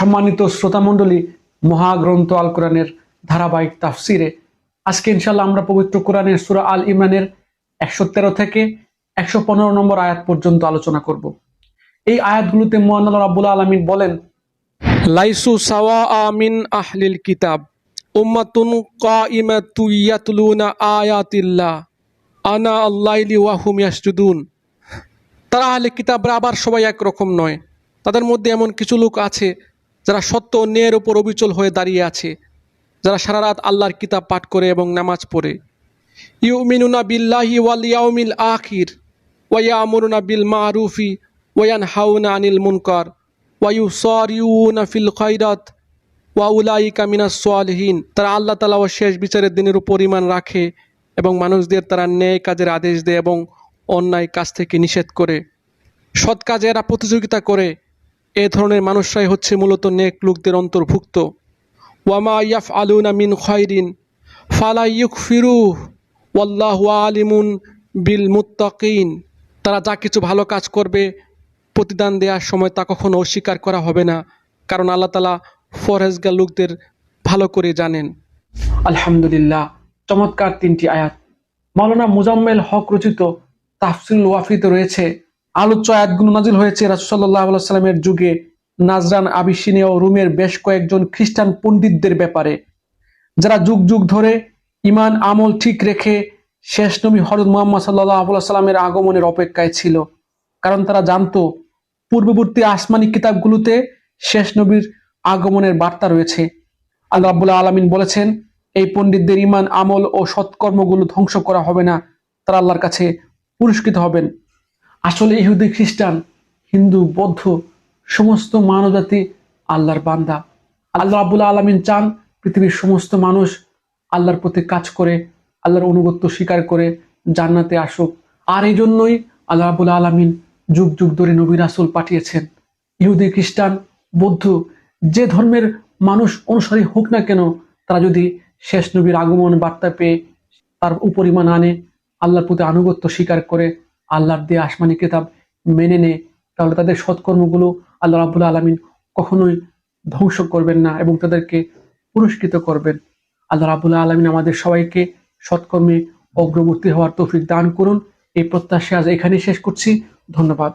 সম্মানিত শ্রোতামণ্ডলী, মহাগ্রন্থ আল কোরআনের ধারাবাহিক তাফসিরে, আজকে ইনশাল্লাহ আমরা পবিত্র কোরআনের সুরা আল ইমরানের একশো তেরো থেকে একশো পনেরো নম্বর আয়াত পর্যন্ত আলোচনা করব। এই আয়াতগুলোতে মোহান রাবুল আলমিন বলেন, লাইসু সাওয়া আমিন আহলিল কিতাব, উম্মাতুন কাইমাতু ইয়াতলুনা আয়াতিল্লাহ, আনা আল্লাইলি ওয়াহুম ইয়াসজুদুন। তারা আহলে কিতাবরা আবার সবাই একরকম নয়। তাদের মধ্যে এমন কিছু লোক আছে যারা সত্য ও ন্যায়ের ওপর অবিচল হয়ে দাঁড়িয়ে আছে, যারা সারা রাত আল্লাহর কিতাব পাঠ করে এবং নামাজ পড়ে। ইউমিনুনা বিল্লাহি ওয়াল ইয়াউমিল আখির ওয়ায়ামুরুনা বিল মারুফি ওয়ায়ান হাউনা আনিল মুনকার ওয়াইউ ওয়ায়ুসারিউনা ফিল খৈরাত ওয়াউলাইকা কামিনা সালিহিন। তারা আল্লাহ তালা ও শেষ বিচারের দিনের উপর ইমান রাখে এবং মানুষদের তারা ন্যায় কাজের আদেশ দেয় এবং অন্যায় কাজ থেকে নিষেধ করে। সৎ কাজে এরা প্রতিযোগিতা করে। এ ধরনের মানুষরাই হচ্ছে মূলত নেক লোকদের অন্তর্ভুক্ত। ওয়ামা ইয়াফ আলুনা মিন খয়রিন ফালা ইউক ফিরু ওয়াল্লাহ আলিমুন বিল মুত্তাকিন তারা যা কিছু ভালো কাজ করবে, প্রতিদান দেওয়ার সময় তা কখনো অস্বীকার করা হবে না, কারণ আল্লাহ তালা ফরহেজগা লোকদের ভালো করে জানেন। আলহামদুলিল্লাহ, চমৎকার তিনটি আয়াত। মাওলানা মুজাম্মেল হক রচিত তাফসিল ওয়াফিতে রয়েছে। আলোচ্য আয়াতগুলো নাজিল হয়েছে রাসুসাল্লাহ সাল্লামের যুগে। নাজরান আবিসিনীয় ও রুমের বেশ কয়েকজন খ্রিস্টান পণ্ডিতদের ব্যাপারে। যারা যুগ যুগ ধরে ইমান আমল ঠিক রেখে শেষ নবী হরদ মোহাম্মদ সাল্লাহ সাল্লামের আগমনের অপেক্ষায় ছিল। কারণ তারা জানতো, পূর্ববর্তী আসমানি কিতাবগুলোতে শেষ নবীর আগমনের বার্তা রয়েছে। আল্লাহ আব্বুল্লাহ আলমিন বলেছেন, এই পণ্ডিতদের ইমান আমল ও সৎকর্মগুলো ধ্বংস করা হবে না। তারা আল্লাহর কাছে পুরস্কৃত হবেন। আসলে ইহুদি, খ্রিস্টান, হিন্দু, বৌদ্ধ, সমস্ত মানবজাতি আল্লাহর বান্দা। আল্লাহ আব্বুল্লাহ আলমিন চান পৃথিবীর সমস্ত মানুষ আল্লাহর প্রতি কাজ করে, আল্লাহর অনুগত্য স্বীকার করে জান্নাতে আসুক। আর এই জন্যই আল্লাহ আবুল্লাহ আলমিন যুগ যুগ ধরে নবী রাসুল পাঠিয়েছেন। ইহুদি, খ্রিস্টান, বৌদ্ধ, যে ধর্মের মানুষ অনুসারী হোক না কেন, তারা যদি শেষ নবীর আগমন বার্তা পেয়ে তার উপরিমাণ আনে, আল্লাহর প্রতি আনুগত্য স্বীকার করে আল্লাহর দিয়ে আসমানি কিতাব মেনে নেয় তাহলে তাদের সৎকর্মগুলো আল্লাহ রাবুল আলমিন কখনোই ধ্বংস করবেন না এবং তাদেরকে পুরস্কৃত করবেন। আল্লাহ রাবুল আলমিন আমাদের সবাইকে সৎকর্মে অগ্রবর্তী হওয়ার তৌফিক দান করুন। এই প্রত্যাশা আজ এখানেই শেষ করছি। ধন্যবাদ।